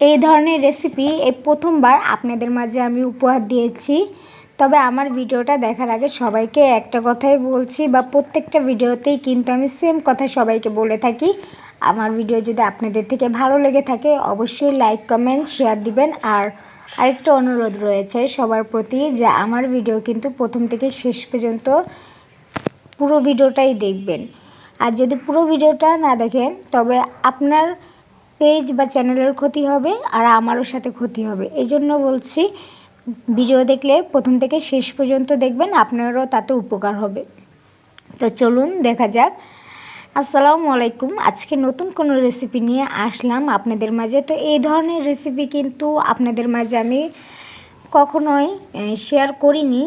এই ধরনের রেসিপি এই প্রথমবার আপনাদের মাঝে আমি উপহার দিয়েছি। তবে আমার ভিডিওটা দেখার আগে সবাইকে একটা কথাই বলছি বা প্রত্যেকটা ভিডিওতেই কিন্তু আমি সেম কথা সবাইকে বলে থাকি। আমার ভিডিও যদি আপনাদের থেকে ভালো লেগে থাকে অবশ্যই লাইক কমেন্ট শেয়ার দিবেন। আর আরেকটা অনুরোধ রয়েছে সবার প্রতি যে আমার ভিডিও কিন্তু প্রথম থেকে শেষ পর্যন্ত পুরো ভিডিওটাই দেখবেন। আর যদি পুরো ভিডিওটা না দেখেন তবে আপনার পেজ বা চ্যানেলের ক্ষতি হবে আর আমারও সাথে ক্ষতি হবে। এই জন্য বলছি ভিডিও দেখলে প্রথম থেকে শেষ পর্যন্ত দেখবেন, আপনারও তাতে উপকার হবে। তো চলুন দেখা যাক। আসসালামু আলাইকুম। আজকে নতুন কোনো রেসিপি নিয়ে আসলাম আপনাদের মাঝে। তো এই ধরনের রেসিপি কিন্তু আপনাদের মাঝে আমি কখনোই শেয়ার করিনি।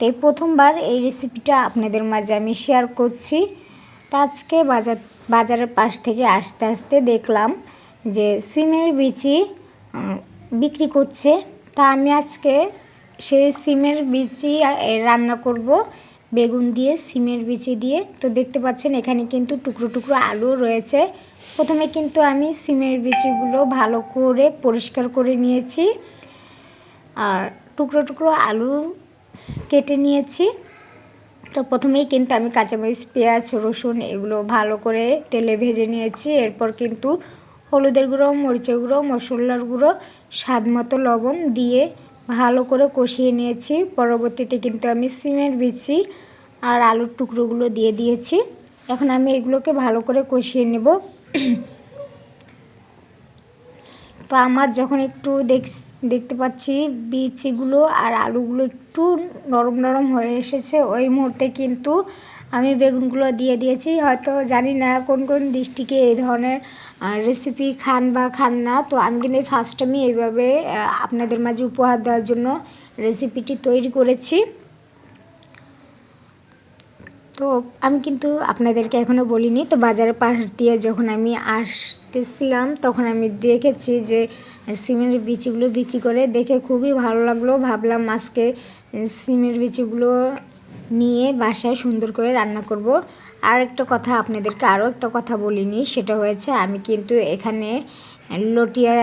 তাই প্রথমবার এই রেসিপিটা আপনাদের মাঝে আমি শেয়ার করছি। তা আজকে বাজার বাজারের পাশ থেকে আসতে আসতে দেখলাম যে সিমের বিচি বিক্রি করছে। তা আমি আজকে সেই সিমের বিচি রান্না করব। বেগুন দিয়ে, সিমের বিচি দিয়ে। তো দেখতে পাচ্ছেন, এখানে কিন্তু টুকরো টুকরো আলু রয়েছে। প্রথমে কিন্তু আমি সিমের বিচিগুলো ভালো করে পরিষ্কার করে নিয়েছি। আর টুকরো টুকরো আলু কেটে নিয়েছি। তো প্রথমেই কিন্তু আমি কাঁচামরিচ, পেঁয়াজ, রসুন এগুলো ভালো করে তেলে ভেজে নিয়েছি। এরপর কিন্তু হলুদের গুঁড়ো, মরিচের গুঁড়ো, মশলার গুঁড়ো, স্বাদ মতো লবণ দিয়ে ভালো করে কষিয়ে নিয়েছি। পরবর্তীতে কিন্তু আমি সিমের বিচি আর আলুর টুকরোগুলো দিয়ে দিয়েছি। এখন আমি এগুলোকে ভালো করে কষিয়ে নেব। তো আমার যখন একটু দেখ দেখতে পাচ্ছি বিচিগুলো আর আলুগুলো একটু নরম নরম হয়ে এসেছে, ওই মুহূর্তে কিন্তু আমি বেগুনগুলো দিয়ে দিয়েছি। হয়তো জানি না কোন কোন ডিস্ট্রিক্টে এই ধরনের রেসিপি খান বা খান না। তো আমি কিন্তু ফার্স্ট আমি এইভাবে আপনাদের মাঝে উপহার দেওয়ার জন্য রেসিপিটি তৈরি করেছি। তো আমি কিন্তু আপনাদেরকে এখনও বলিনি, তো বাজারের পাশ দিয়ে যখন আমি আসতেছিলাম, তখন আমি দেখেছি যে সিমের বিচিগুলো বিক্রি করে দেখে খুবই ভালো লাগল। ভাবলাম আজকে সিমের বিচিগুলো নিয়ে বাসায় সুন্দর করে রান্না করব। আর একটা কথা আপনাদেরকে আরও একটা কথা বলিনি, সেটা হয়েছে আমি কিন্তু এখানে লটিয়া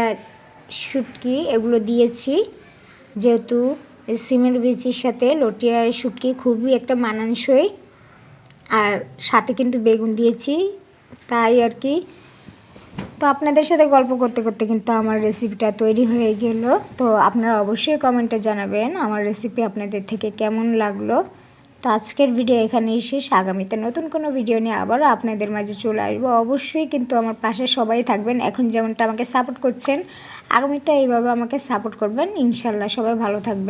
শুটকি এগুলো দিয়েছি। যেহেতু সিমের বিচির সাথে লটিয়া শুটকি খুবই একটা মানানসই আর সাথে কিন্তু বেগুন দিয়েছি, তাই আর কি। তো আপনাদের সাথে গল্প করতে করতে কিন্তু আমার রেসিপিটা তৈরি হয়ে গেল। তো আপনারা অবশ্যই কমেন্টে জানাবেন আমার রেসিপি আপনাদের থেকে কেমন লাগল। তো আজকের ভিডিও এখানে শেষ। আগামীতে নতুন কোনো ভিডিও নিয়ে আবারও আপনাদের মাঝে চলে আসব। অবশ্যই কিন্তু আমার পাশে সবাই থাকবেন। এখন যেমনটা আমাকে সাপোর্ট করছেন আগামীটা এইভাবে আমাকে সাপোর্ট করবেন ইনশাল্লাহ সবাই ভালো থাকবেন।